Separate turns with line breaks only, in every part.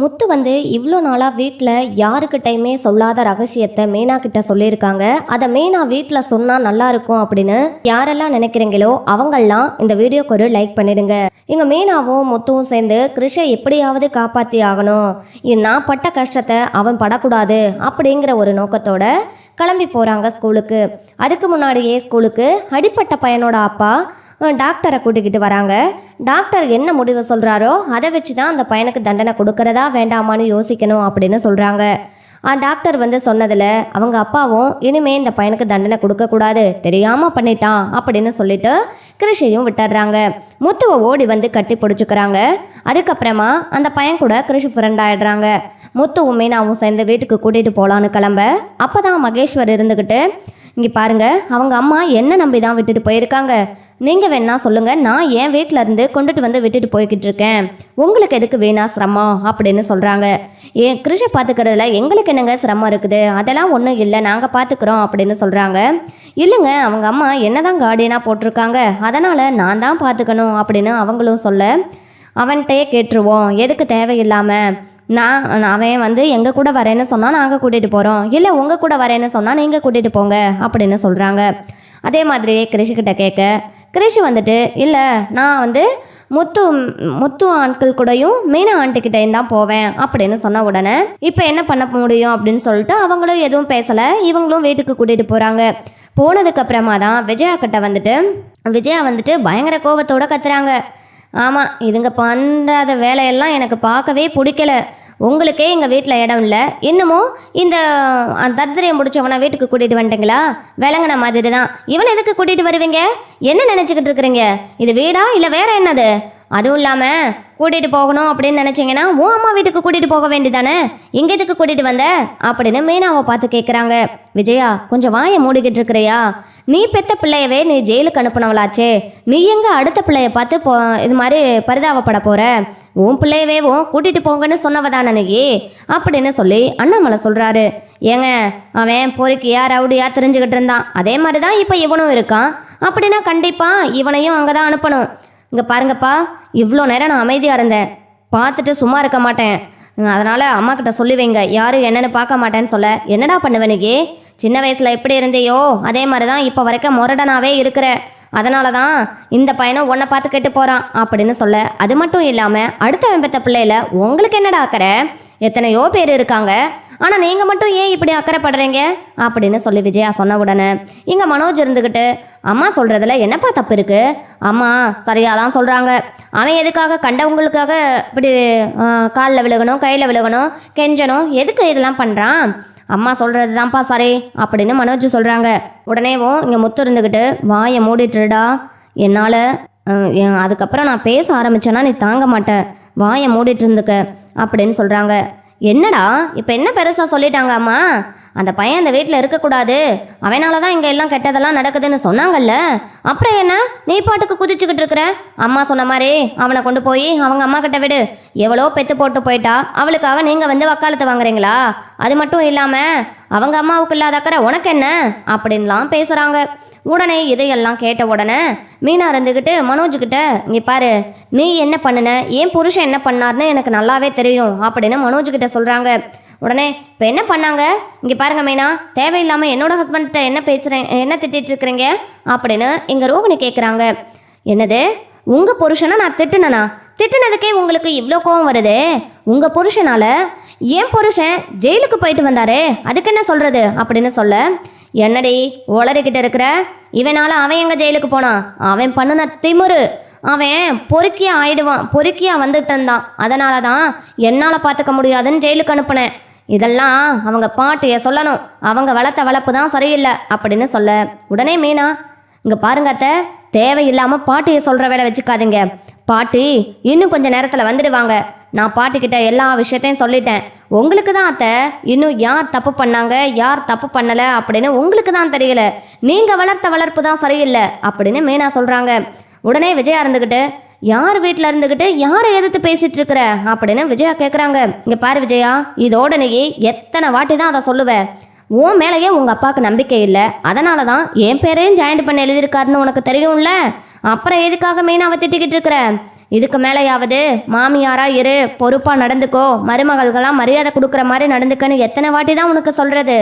முத்து வந்து இவ்வளோ நாளாக வீட்டில் யாருக்கிட்டையுமே சொல்லாத ரகசியத்தை மேனா கிட்ட சொல்லியிருக்காங்க. அதை மேனா வீட்டில் சொன்னால் நல்லா இருக்கும் அப்படின்னு யாரெல்லாம் நினைக்கிறீங்களோ அவங்கெல்லாம் இந்த வீடியோக்கு ஒரு லைக் பண்ணிடுங்க. இங்கே மேனாவும் முத்துவும் சேர்ந்து கிருஷை எப்படியாவது காப்பாற்றி ஆகணும். இது நான் பட்ட கஷ்டத்தை அவன் படக்கூடாது அப்படிங்கிற ஒரு நோக்கத்தோட கிளம்பி போகிறாங்க ஸ்கூலுக்கு. அதுக்கு முன்னாடியே ஸ்கூலுக்கு அடிப்பட்ட பையனோட அப்பா டாக்டரை கூட்டிக்கிட்டு வராங்க. டாக்டர் என்ன முடிவு சொல்கிறாரோ அதை வச்சு தான் அந்த பையனுக்கு தண்டனை கொடுக்கறதா வேண்டாமான்னு யோசிக்கணும் அப்படின்னு சொல்கிறாங்க டாக்டர் வந்து சொன்னதில் அவங்க அப்பாவும் இனிமே இந்த பையனுக்கு தண்டனை கொடுக்கக்கூடாது தெரியாமல் பண்ணிட்டான் அப்படின்னு சொல்லிட்டு கிருஷியும் விட்டுடுறாங்க. முத்துவை ஓடி வந்து கட்டி பிடிச்சிக்கிறாங்க. அதுக்கப்புறமா அந்த பையன் கூட கிருஷி ஃப்ரெண்ட் ஆகிடுறாங்க முத்துவும் மீனாவும் சேர்ந்து வீட்டுக்கு கூட்டிகிட்டு போகலான்னு கிளம்ப. அப்போ தான் மகேஸ்வர் இருந்துக்கிட்டு இங்கே பாருங்க அவங்க அம்மா என்ன நம்பி தான் விட்டுட்டு போயிருக்காங்க? நீங்கள் வேணால் சொல்லுங்கள் நான் என் வீட்டில் இருந்து கொண்டுட்டு வந்து விட்டுட்டு போய்கிட்டு இருக்கேன். உங்களுக்கு எதுக்கு வேணா சிரமம்? அப்படின்னு சொல்கிறாங்க ஏன் கிருஷை பார்த்துக்கிறதுல எங்களுக்கு என்னங்க சிரமம் இருக்குது? அதெல்லாம் ஒன்றும் இல்லை. நாங்கள் பார்த்துக்குறோம் அப்படின்னு சொல்கிறாங்க இல்லைங்க அவங்க அம்மா என்ன தான் கார்டியனாக போட்டிருக்காங்க? அதனால் நான் தான் பார்த்துக்கணும் அப்படின்னு அவங்களும் சொல்ல அவன்கிட்டயே கேட்டுருவோம். எதுக்கு தேவையில்லாமல் நான் அவன் வந்து எங்கள் கூட வரேன்னு சொன்னால் நாங்கள் கூட்டிகிட்டு போகிறோம் இல்லை உங்கள் கூட வரேன்னு சொன்னால் நீங்கள் கூட்டிகிட்டு போங்க அப்படின்னு சொல்கிறாங்க அதே மாதிரியே கிருஷிக்கிட்ட கேட்க கிரிஷ் வந்துட்டு இல்லை நான் வந்து முத்து முத்து ஆண்கள் கூடயும் மீனா ஆண்டிக்கிட்டையும் தான் போவேன் அப்படின்னு சொன்ன உடனே இப்போ என்ன பண்ண முடியும்? அப்படின்னு சொல்லிட்டு அவங்களும் எதுவும் பேசலை. இவங்களும் வீட்டுக்கு கூட்டிகிட்டு போகிறாங்க போனதுக்கப்புறமா தான் விஜயா கிட்ட வந்துட்டு விஜயா வந்துட்டு பயங்கர கோபத்தோடு கத்துறாங்க. ஆமாம் இதுங்க பண்ணுறாத வேலையெல்லாம் எனக்கு பார்க்கவே பிடிக்கல. உங்களுக்கே எங்கள் வீட்டில் இடம் இல்லை. இன்னமும் இந்த தர்தரையை முடிச்சவனை வீட்டுக்கு கூட்டிகிட்டு வந்துட்டீங்களா? விளங்கின மாதிரி தான் இவனை எதுக்கு கூட்டிகிட்டு வருவீங்க? என்ன நினச்சிக்கிட்டு இருக்கிறீங்க? இது வீடா இல்லை வேற என்னது? அதுவும் இல்லாமல் கூட்டிகிட்டு போகணும் அப்படின்னு நினச்சிங்கன்னா உன் அம்மா வீட்டுக்கு கூட்டிகிட்டு போக வேண்டியதானே? இங்கே எதுக்கு கூட்டிகிட்டு வந்த? அப்படின்னு மீனாவை பார்த்து கேட்குறாங்க விஜயா கொஞ்சம் வாயை மூடிக்கிட்டு இருக்கிறியா? நீ பெத்த பிள்ளையவே நீ ஜெயிலுக்கு அனுப்பினவளாச்சே. நீ எங்கே அடுத்த பிள்ளைய பார்த்து போ இது மாதிரி பரிதாபப்பட போகிற உன் பிள்ளையவே உன் கூட்டிகிட்டு போங்கன்னு சொன்னவ தான் நீ? அப்படின்னு சொல்லி அண்ணாமலை சொல்கிறாரு ஏங்க அவன் பொறுக்கியா ரவுடியா தெரிஞ்சுக்கிட்டு இருந்தான். அதே மாதிரி தான் இப்போ இவனும் இருக்கான். அப்படின்னா கண்டிப்பாக இவனையும் அங்கே தான் அனுப்பணும். இங்கே பாருங்கப்பா இவ்வளோ நேரம் நான் அமைதியாக இருந்தேன். பார்த்துட்டு சும்மா இருக்க மாட்டேன். அதனால் அம்மா கிட்ட சொல்லி வைங்க யாரும் என்னென்னு பார்க்க மாட்டேன்னு சொல்ல. என்னடா பண்ணுவேனுக்கு சின்ன வயசில் எப்படி இருந்தியோ அதே மாதிரி தான் இப்போ வரைக்கும் முரடனாவே இருக்கிற. அதனால தான் இந்த பையனும் உன்னை பார்த்து கெட்டு போகிறான் அப்படின்னு சொல்ல. அது மட்டும் இல்லாமல் அடுத்த வெம்பத்த பிள்ளையில உங்களுக்கு என்னடா அக்கறை எத்தனையோ பேர் இருக்காங்க. ஆனால் நீங்கள் மட்டும் ஏன் இப்படி அக்கறைப்படுறீங்க? அப்படின்னு சொல்லி விஜயா சொன்ன உடனே இங்கே மனோஜ் இருந்துக்கிட்டு அம்மா சொல்கிறதுல என்னப்பா தப்பு இருக்குது அம்மா சரியாக தான் சொல்கிறாங்க அவன் எதுக்காக கண்டவங்களுக்காக இப்படி காலில் விழுகணும் கையில் விழுகணும் கெஞ்சணும் எதுக்கு இதெல்லாம் பண்ணுறான் அம்மா சொல்கிறது தான்ப்பா சரி அப்படின்னு மனோஜ் சொல்கிறாங்க உடனேவும் இங்கே முத்து இருந்துக்கிட்டு வாயை மூடிட்டுருடா. என்னால் அதுக்கப்புறம் நான் பேச ஆரம்பிச்சேன்னா நீ தாங்க மாட்ட. வாயை மூடிட்டு இருந்துக்க அப்படின்னு சொல்கிறாங்க என்னடா? இப்போ என்ன பெருசாக சொல்லிட்டாங்க அம்மா? அந்த பையன் அந்த வீட்டில் இருக்கக்கூடாது. அவனால தான் இங்கே எல்லாம் கெட்டதெல்லாம் நடக்குதுன்னு சொன்னாங்கல்ல. அப்புறம் என்ன? நீ பாட்டுக்கு குதிச்சுக்கிட்டு இருக்கிற? அம்மா சொன்ன மாதிரி அவனை கொண்டு போய் அவங்க அம்மா கிட்ட விடு. எவ்வளோ பெத்து போட்டு போயிட்டா அவளுக்காக நீங்கள் வந்து வக்காலத்து வாங்குறீங்களா? அது மட்டும் இல்லாமல் அவங்க அம்மாவுக்கு இல்லாத அக்கறை உனக்கு என்ன? அப்படின்லாம் பேசுகிறாங்க உடனே இதையெல்லாம் கேட்ட உடனே மீனா இருந்துக்கிட்டு மனோஜ்கிட்ட இங்கே பாரு நீ என்ன பண்ணுன? ஏன் புருஷன் என்ன பண்ணார்னு எனக்கு நல்லாவே தெரியும். அப்படின்னு மனோஜ்கிட்ட சொல்கிறாங்க உடனே இப்போ என்ன பண்ணாங்க? இங்கே பாருங்க மைனா தேவையில்லாமல் என்னோட ஹஸ்பண்ட்ட என்ன பேசுகிறேன் என்ன திட்டிட்டு இருக்கிறீங்க அப்படின்னு எங்கள் ரோகிணி கேட்குறாங்க என்னது? உங்கள் புருஷனை நான் திட்டுனேனா? திட்டுனதுக்கே உங்களுக்கு இவ்வளோ கோவம் வருது? உங்கள் புருஷனால் என் புருஷன் ஜெயிலுக்கு போயிட்டு வந்தாரே அதுக்கு என்ன சொல்கிறது அப்படின்னு சொல்ல என்னடி ஒளரிக்கிட்ட இருக்கிற? இவனால் அவன் எங்கே ஜெயிலுக்கு போனான் அவன் பண்ணுன திமுரு. அவன் பொறுக்கியா ஆயிடுவான் பொறுக்கியா வந்துட்டு இருந்தான் அதனால தான் என்னால் பார்த்துக்க முடியாதுன்னு ஜெயிலுக்கு அனுப்புனேன். இதெல்லாம் அவங்க பாட்டிய சொல்லணும். அவங்க வளர்த்த வளர்ப்பு தான் சரியில்லை அப்படின்னு சொல்ல. உடனே மீனா இங்கே பாருங்க அத்தை தேவையில்லாமல் பாட்டியை சொல்கிற வேலை வச்சுக்காதீங்க. பாட்டி இன்னும் கொஞ்சம் நேரத்தில் வந்துடுவாங்க. நான் பாட்டிக்கிட்ட எல்லா விஷயத்தையும் சொல்லிட்டேன். உங்களுக்கு தான் அத்தை இன்னும் யார் தப்பு பண்ணாங்க யார் தப்பு பண்ணலை அப்படின்னு உங்களுக்கு தான் தெரியல. நீங்கள் வளர்த்த வளர்ப்பு தான் சரியில்லை அப்படின்னு மீனா சொல்கிறாங்க உடனே விஜயா இருந்துக்கிட்டு யார் வீட்டில் இருந்துக்கிட்டு யாரை எதிர்த்து பேசிட்டு இருக்கிற அப்படின்னு விஜயா கேட்குறாங்க இங்கே பாரு விஜயா இதோட நீ எத்தனை வாட்டி தான் அதை சொல்லுவ? உன் மேலேயே உங்கள் அப்பாவுக்கு நம்பிக்கை இல்லை. அதனால தான் என் பேரையும் ஜாயின் பண்ணி எழுதியிருக்காருன்னு உனக்கு தெரியும்ல? அப்புறம் எதுக்காக மீனாவை திட்டிக்கிட்டு இருக்கிற? இதுக்கு மேலேயாவது மாமியாரா இரு பொறுப்பாக நடந்துக்கோ. மருமகள்களாம் மரியாதை கொடுக்குற மாதிரி நடந்துக்கன்னு எத்தனை வாட்டி தான் உனக்கு சொல்கிறது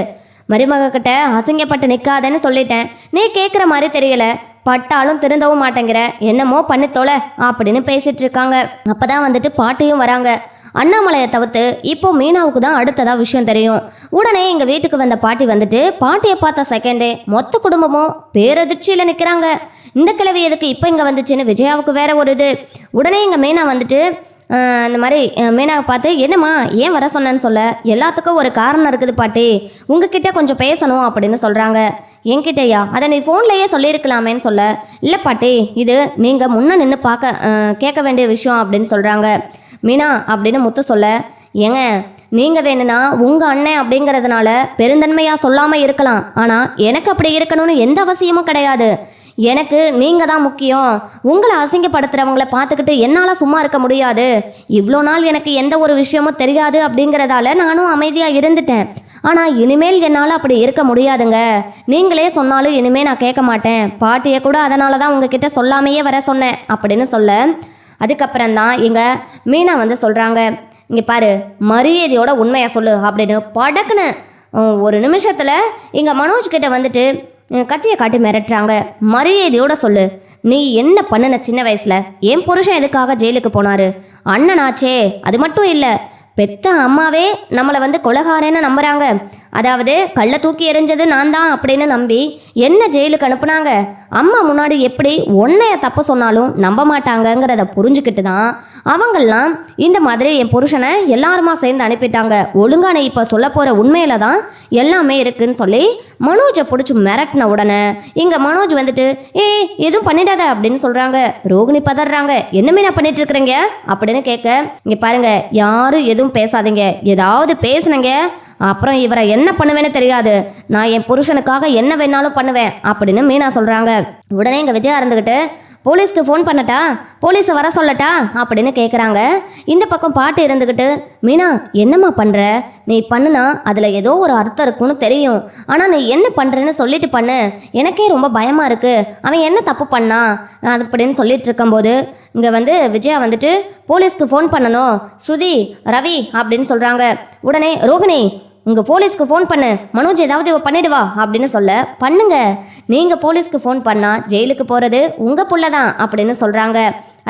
மருமக கிட்ட அசிங்கப்பட்டு நிற்காதேன்னு சொல்லிட்டேன். நீ கேட்குற மாதிரி தெரியல. பட்டாலும் திருந்தவும் மாட்டேங்கிற. என்னமோ பண்ணி தொலை அப்படின்னு பேசிட்டு இருக்காங்க அப்பதான் வந்துட்டு பாட்டியும் வராங்க. அண்ணாமலையை தவிர்த்து இப்போ மீனாவுக்கு தான் அடுத்ததாக விஷயம் தெரியும். உடனே எங்கள் வீட்டுக்கு வந்த பாட்டி வந்துட்டு பாட்டியை பார்த்த செகண்டே மொத்த குடும்பமும் பேரதிர்ச்சியில் நிற்கிறாங்க இந்த கிழவி எதுக்கு இப்போ இங்கே வந்துச்சுன்னு விஜயாவுக்கு வேற ஒரு இது. உடனே எங்கள் மீனா வந்துட்டு இந்த மாதிரி மீனாவை பார்த்து என்னம்மா ஏன் வர சொன்னேன்னு சொல்ல? எல்லாத்துக்கும் ஒரு காரணம் இருக்குது பாட்டி. உங்ககிட்ட கொஞ்சம் பேசணும் அப்படின்னு சொல்கிறாங்க என்கிட்டயா அதை நீ ஃபோன்லேயே சொல்லியிருக்கலாமேன்னு சொல்ல. இல்லை பாட்டி இது நீங்கள் முன்னே நின்று பார்க்க கேட்க வேண்டிய விஷயம் அப்படின்னு சொல்கிறாங்க மீனா அப்படின்னு முத்து சொல்ல ஏங்க நீங்கள் வேணும்னா உங்கள் அண்ணன் அப்படிங்கிறதுனால பெருந்தன்மையாக சொல்லாமல் இருக்கலாம். ஆனால் எனக்கு அப்படி இருக்கணும்னு எந்த அவசியமும் கிடையாது. எனக்கு நீங்கள் தான் முக்கியம். உங்களை அசிங்கப்படுத்துகிறவங்கள பார்த்துக்கிட்டு என்னால் சும்மா இருக்க முடியாது. இவ்வளோ நாள் எனக்கு எந்த ஒரு விஷயமும் தெரியாது அப்படிங்கிறதால நானும் அமைதியாக இருந்துட்டேன். ஆனால் இனிமேல் என்னால் அப்படி இருக்க முடியாதுங்க. நீங்களே சொன்னாலும் இனிமேல் நான் கேட்க மாட்டேன். பாட்டியை கூட அதனால தான் உங்ககிட்ட சொல்லாமையே வர சொன்னேன் அப்படின்னு சொல்ல. அதுக்கப்புறம் தான் எங்கள் மீனா வந்து சொல்கிறாங்க இங்கே பாரு மரியாதையோட உண்மையை சொல்லு அப்படின்னு படக்குன்னு ஒரு நிமிஷத்தில் எங்கள் மனோஜ் கிட்ட வந்துட்டு கத்தியை காட்டி மிரட்டுறாங்க. மரியாதையோட சொல்லு. நீ என்ன பண்ணுன சின்ன வயசில்? என் புருஷன் எதுக்காக ஜெயிலுக்கு போனாரு? அண்ணனாச்சே அது மட்டும் இல்லை. பெத்த அம்மாவே நம்மளை வந்து கொலகாரன்னு நம்புறாங்க. அதாவது கள்ள தூக்கி எறிஞ்சது நான் தான் அப்படின்னு நம்பி என்ன ஜெயிலுக்கு அனுப்புனாங்க? அம்மா முன்னாடி எப்படி ஒன்றைய தப்பு சொன்னாலும் நம்ப மாட்டாங்கங்கிறத புரிஞ்சுக்கிட்டு தான் அவங்கெல்லாம் இந்த மாதிரி என் புருஷனை எல்லாருமா சேர்ந்து அனுப்பிட்டாங்க. ஒழுங்கா இப்போ சொல்ல போகிற உண்மையில தான் எல்லாமே இருக்குன்னு சொல்லி மனோஜை பிடிச்சி மிரட்டின உடனே இங்கே மனோஜ் வந்துட்டு ஏ எதுவும் பண்ணிடாத அப்படின்னு சொல்கிறாங்க ரோகிணி பதறாங்க. என்னமே நான் பண்ணிட்டு இருக்கிறீங்க அப்படின்னு கேட்க இங்கே பாருங்க யாரும் எதுவும் பேசாதீங்க. ஏதாவது பேசுனங்க. அப்புறம் இவரை என்ன பண்ணுவேன்னு தெரியாது. நான் என் புருஷனுக்காக என்ன வேணாலும் பண்ணுவேன் அப்படின்னு மீனா சொல்கிறாங்க உடனே இங்கே விஜயா இருந்துக்கிட்டு போலீஸ்க்கு ஃபோன் பண்ணட்டா? போலீஸை வர சொல்லட்டா? அப்படின்னு கேட்குறாங்க இந்த பக்கம் பாட்டு இருந்துக்கிட்டு மீனா என்னம்மா பண்ணுற நீ பண்ணுனா அதில் ஏதோ ஒரு அர்த்தம் இருக்குன்னு தெரியும். ஆனால் நீ என்ன பண்ணுறேன்னு சொல்லிட்டு பண்ணு. எனக்கே ரொம்ப பயமாக இருக்குது அவன் என்ன தப்பு பண்ணான் அப்படின்னு சொல்லிட்டு இருக்கும்போது இங்கே வந்து விஜயா வந்துட்டு போலீஸ்க்கு ஃபோன் பண்ணணும். ஸ்ருதி ரவி அப்படின்னு சொல்கிறாங்க உடனே ரோகிணி இங்கே போலீஸ்க்கு ஃபோன் பண்ணு. மனோஜ் ஏதாவது இவ பண்ணிடுவா அப்படின்னு சொல்ல பண்ணுங்க. நீங்கள் போலீஸ்க்கு ஃபோன் பண்ணால் ஜெயிலுக்கு போகிறது உங்கள் புள்ள தான் அப்படின்னு சொல்கிறாங்க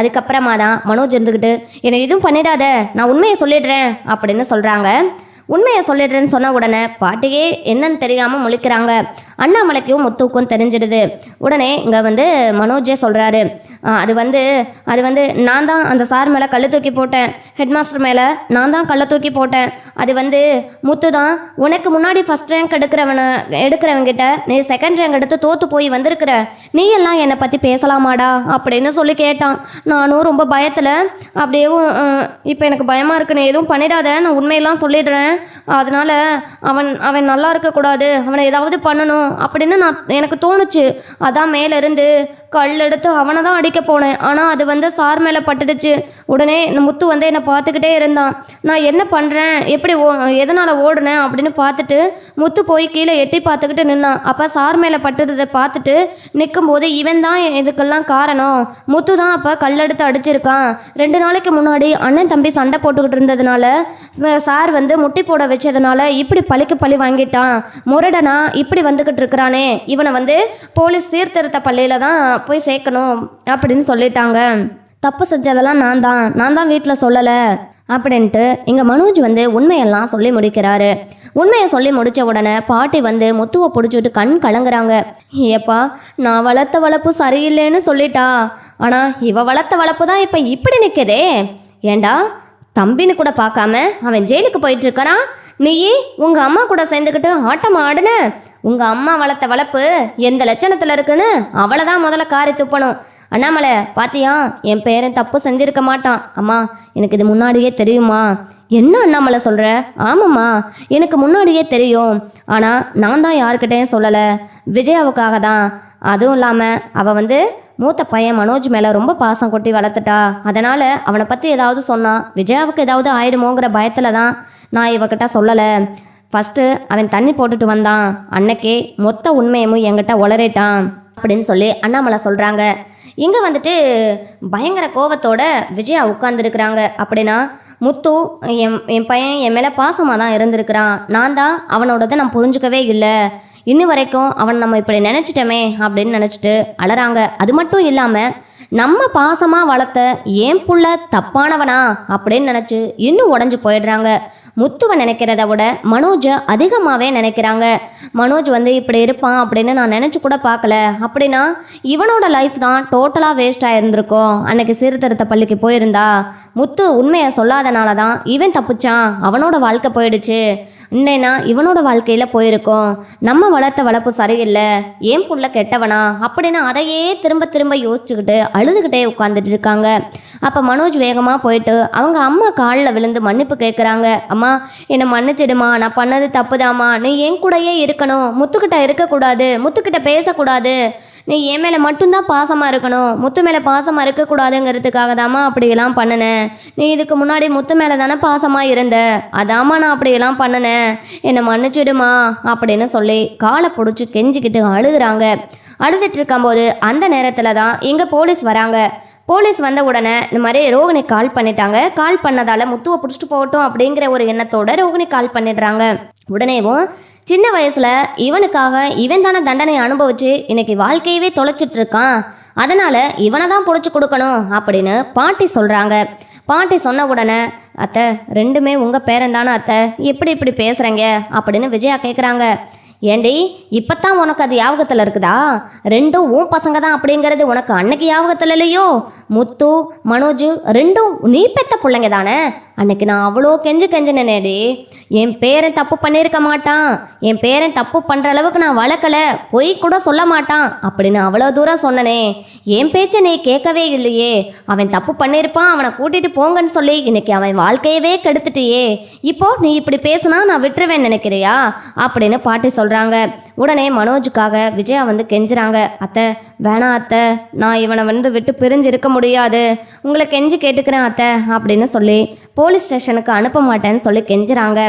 அதுக்கப்புறமா தான் மனோஜ் இருந்துக்கிட்டு என்னை எதுவும் பண்ணிடாத நான் உண்மையை சொல்லிடுறேன் அப்படின்னு சொல்கிறாங்க உண்மையை சொல்லிடுறேன்னு சொன்ன உடனே பாட்டியே என்னன்னு தெரியாமல் முழிக்கிறாங்க. அண்ணாமலைக்கும் முத்துக்கும் தெரிஞ்சிடுது. உடனே இங்கே வந்து மனோஜே சொல்கிறாரு அது வந்து அது வந்து நான் தான் அந்த சார் மேலே கல்லை தூக்கி போட்டேன். ஹெட் மாஸ்டர் மேலே நான் தான் கல்லை தூக்கி போட்டேன். அது வந்து முத்து தான் உனக்கு முன்னாடி ஃபஸ்ட் ரேங்க் எடுக்கிறவன எடுக்கிறவங்கிட்ட நீ செகண்ட் ரேங்க் எடுத்து தோற்று போய் வந்திருக்கிற. நீ எல்லாம் என்னை பற்றி பேசலாமாடா? அப்படின்னு சொல்லி கேட்டான். நானும் ரொம்ப பயத்தில் அப்படியே இப்போ எனக்கு பயமாக இருக்கு. நீ எதுவும் பண்ணிடாத. நான் உண்மையெல்லாம் சொல்லிடுறேன். அதனால் அவன் அவன் நல்லா இருக்கக்கூடாது. அவனை ஏதாவது பண்ணணும். அப்படின்னு நான் எனக்கு தோணுச்சு. அதான் மேலேருந்து கல் எடுத்து அவனை தான் அடிக்க போனேன். ஆனால் அது வந்து சார் மேலே பட்டுடுச்சு. உடனே இந்த முத்து வந்து என்னை பார்த்துக்கிட்டே இருந்தான். நான் என்ன பண்ணுறேன் எப்படி ஓ எதனால் ஓடுனேன் அப்படின்னு பார்த்துட்டு முத்து போய் கீழே எட்டி பார்த்துக்கிட்டு நின்னான். அப்போ சார் மேலே பட்டுறதை பார்த்துட்டு நிற்கும்போது இவன் தான் இதுக்கெல்லாம் காரணம். முத்து தான் அப்போ கல்லெடுத்து அடிச்சிருக்கான். ரெண்டு நாளைக்கு முன்னாடி அண்ணன் தம்பி சண்டை போட்டுக்கிட்டு இருந்ததுனால சார் வந்து முட்டி போட வச்சதுனால இப்படி பழிக்கு பழி வாங்கிட்டான். முரடனா இப்படி வந்துக்கிட்டு இருக்கிறானே. இவனை வந்து போலீஸ் சீர்திருத்த பள்ளியில் தான் போய் சேர்க்கணும் அப்படின்னு சொல்லிட்டாங்க. தப்பு செஞ்சதெல்லாம் நான் தான். நான் தான் வீட்டில் சொல்லலை. அப்படின்ட்டு இங்கே மனோஜ் வந்து உண்மையெல்லாம் சொல்லி முடிக்கிறாரு. உண்மையை சொல்லி முடித்த உடனே பாட்டி வந்து முத்துவை பிடிச்சிட்டு கண் கலங்குறாங்க. ஏப்பா நான் வளர்த்த வளர்ப்பு சரியில்லைன்னு சொல்லிட்டா. ஆனால் இவ வளர்த்த வளர்ப்பு தான் இப்போ இப்படி நிற்குதே ஏண்டா தம்பின்னு கூட பார்க்காம அவன் ஜெயிலுக்கு போயிட்டு இருக்கான் நீயே உங்க அம்மா கூட சேர்ந்துக்கிட்டு ஆட்டம் ஆடுன? உங்க அம்மா வளர்த்த வளர்ப்பு எந்த லட்சணத்துல இருக்குன்னு அவளை தான் முதல்ல காரி துப்பணும். அண்ணாமலை பாத்தியா என் பேரன் தப்பு செஞ்சிருக்க மாட்டான். அம்மா எனக்கு இது முன்னாடியே தெரியுமா? என்ன அண்ணாமலை சொல்கிற ஆமாம்மா எனக்கு முன்னாடியே தெரியும். ஆனால் நான் தான் யாருக்கிட்டேயும் சொல்லலை. விஜயாவுக்காக தான் அதுவும் இல்லாமல் அவள் வந்து மூத்த பையன் மனோஜ் மேலே ரொம்ப பாசம் கொட்டி வளர்த்துட்டா. அதனால் அவனை பற்றி ஏதாவது சொன்னான் விஜயாவுக்கு ஏதாவது ஆயிடுமோங்கிற பயத்தில் தான் நான் இவகிட்ட சொல்லலை. ஃபஸ்ட்டு அவன் தண்ணி போட்டுட்டு வந்தான். அன்னைக்கே மொத்த உண்மையமும் என்கிட்ட உளறிட்டான் அப்படின்னு சொல்லி அண்ணாமலை சொல்கிறாங்க இங்கே வந்துட்டு பயங்கர கோவத்தோட விஜயா உட்காந்துருக்குறாங்க அப்படின்னா முத்து என் என் பையன் என் மேலே பாசமாக தான் இருந்திருக்கிறான். நான் தான் அவனோடதை நான் புரிஞ்சுக்கவே இல்லை. இன்னி வரைக்கும் அவன் நம்ம இப்படி நினச்சிட்டோமே அப்படின்னு நினச்சிட்டு அலறாங்க அது மட்டும் இல்லாமல் நம்ம பாசமாக வளர்த்த ஏன் புள்ள தப்பானவனா அப்படின்னு நினச்சி இன்னும் உடஞ்சி போயிடுறாங்க. முத்துவை நினைக்கிறத விட மனோஜை அதிகமாகவே நினைக்கிறாங்க. மனோஜ் வந்து இப்படி இருப்பான் அப்படின்னு நான் நினச்சி கூட பார்க்கல. அப்படின்னா இவனோட லைஃப் தான் டோட்டலாக வேஸ்ட்டாக ஆயிருந்திருக்கும் அன்னைக்கு சீர்திருத்த பள்ளிக்கு போயிருந்தா முத்து உண்மையை சொல்லாதனால தான் இவன் தப்பிச்சான். அவனோட வாழ்க்கை போயிடுச்சு. இல்லைன்னா இவனோட வாழ்க்கையில் போயிருக்கோம். நம்ம வளர்த்த வளர்ப்பு சரியில்லை. ஏன் புள்ள கெட்டவனா? அப்படின்னு அதையே திரும்ப திரும்ப யோசிச்சுக்கிட்டு அழுதுகிட்டே உட்காந்துட்டு இருக்காங்க. அப்போ மனோஜ் வேகமாக போயிட்டு அவங்க அம்மா காலில் விழுந்து மன்னிப்பு கேட்குறாங்க அம்மா என்னை மன்னிச்சிடுமா. நான் பண்ணது தப்புதாம்மா. நீ என் கூடயே இருக்கணும். முத்துக்கிட்ட இருக்கக்கூடாது. முத்துக்கிட்ட பேசக்கூடாது. நீ என் மேலே மட்டும்தான் பாசமாக இருக்கணும். முத்து மேலே பாசமாக இருக்கக்கூடாதுங்கிறதுக்காக தாம்மா அப்படியெல்லாம் பண்ணினேன் நீ இதுக்கு முன்னாடி முத்து மேலே தானே பாசமாக இருந்த. அதாம்மா நான் அப்படியெல்லாம் பண்ணினேன் என்னை மன்னிச்சிடுமா அப்படின்னு சொல்லி காலை பிடிச்சி கெஞ்சிக்கிட்டு அழுதுறாங்க அழுதுட்டு இருக்கும்போது அந்த நேரத்தில் தான் இங்கே போலீஸ் வராங்க. போலீஸ் வந்த உடனே இந்த மாதிரி ரோகிணி கால் பண்ணிட்டாங்க. கால் பண்ணதால் முத்துவை பிடிச்சிட்டு போகட்டும் அப்படிங்கிற ஒரு எண்ணத்தோட ரோகிணி கால் பண்ணிடுறாங்க. உடனேவும் சின்ன வயசுல இவனுக்காக இவன் தானே தண்டனை அனுபவிச்சு இன்னைக்கு வாழ்க்கையவே தொலைச்சிட்டு இருக்கான். அதனால இவனை தான் பிடிச்சி கொடுக்கணும் அப்படின்னு பாட்டி சொல்றாங்க. பாட்டி சொன்ன உடனே அத்தை ரெண்டுமே உங்க பேரன் தானே அத்தை. எப்படி இப்படி பேசுறீங்க? அப்படின்னு விஜயா கேட்குறாங்க ஏண்டி இப்பத்தான் உனக்கு அது ஞாபகத்தில் இருக்குதா? ரெண்டும் உன் பசங்க தான் அப்படிங்கிறது உனக்கு அன்னைக்கு ஞாபகத்தில் இல்லையோ? முத்து மனோஜ் ரெண்டும் நீ பெத்த பிள்ளைங்க தானே? அன்னைக்கு நான் அவ்வளோ கெஞ்சு கெஞ்சினேடி என் பேரன் தப்பு பண்ணியிருக்க மாட்டான். என் பேரன் தப்பு பண்ணுற அளவுக்கு நான் வளர்க்கல. பொய் கூட சொல்ல மாட்டான். அப்படின்னு அவ்வளோ தூரம் சொன்னனே. என் பேச்சை நீ கேட்கவே இல்லையே. அவன் தப்பு பண்ணியிருப்பான் அவனை கூட்டிகிட்டு போங்கன்னு சொல்லி இன்னைக்கு அவன் வாழ்க்கையவே கெடுத்துட்டியே. இப்போ நீ இப்படி பேசுனா நான் விட்டுருவேன் நினைக்கிறியா? அப்படின்னு பாட்டி சொல்கிறாங்க உடனே மனோஜுக்காக விஜயா வந்து கெஞ்சுறாங்க. அத்தை வேணாம் அத்தை. நான் இவனை வந்து விட்டு பிரிஞ்சு இருக்க முடியாது. உங்களை கெஞ்சி கேட்டுக்கிறேன் அத்தை அப்படின்னு சொல்லி போலீஸ் ஸ்டேஷனுக்கு அனுப்ப மாட்டேன்னு சொல்லி கெஞ்சுறாங்க.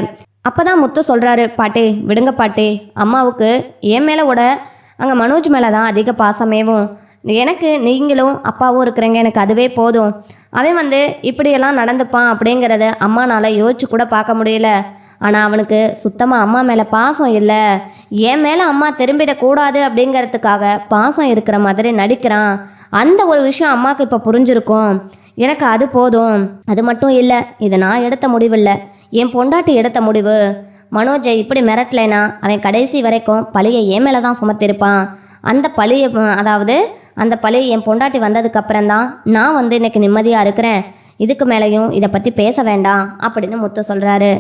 அப்போதான் முத்து சொல்கிறாரு பாட்டி விடுங்க பாட்டி. அம்மாவுக்கு என் மேலே விட அங்கே மனோஜ் மேலே தான் அதிக பாசமேவும். எனக்கு நீங்களும் அப்பாவும் இருக்கிறீங்க எனக்கு அதுவே போதும். அவன் வந்து இப்படியெல்லாம் நடந்துப்பான் அப்படிங்கிறத அம்மானால் யோசிச்சு கூட பார்க்க முடியல. ஆனால் அவனுக்கு சுத்தமாக அம்மா மேலே பாசம் இல்லை. என் மேலே அம்மா திரும்பிடக்கூடாது அப்படிங்கிறதுக்காக பாசம் இருக்கிற மாதிரி நடிக்கிறான். அந்த ஒரு விஷயம் அம்மாவுக்கு இப்போ புரிஞ்சிருக்கும். எனக்கு அது போதும். அது மட்டும் இல்லை இது நான் எடுத்த முடிவில்லை. என் பொண்டாட்டி எடுத்த முடிவு. மனோஜை இப்படி மிரட்டலைனா அவன் கடைசி வரைக்கும் பழியை என் மேலே தான் சுமத்திருப்பான். அந்த பழியை அதாவது அந்த பழி என் பொண்டாட்டி வந்ததுக்கு நான் வந்து இன்னைக்கு நிம்மதியாக இருக்கிறேன். இதுக்கு மேலேயும் இதை பற்றி பேச வேண்டாம் அப்படின்னு முத்து சொல்கிறாரு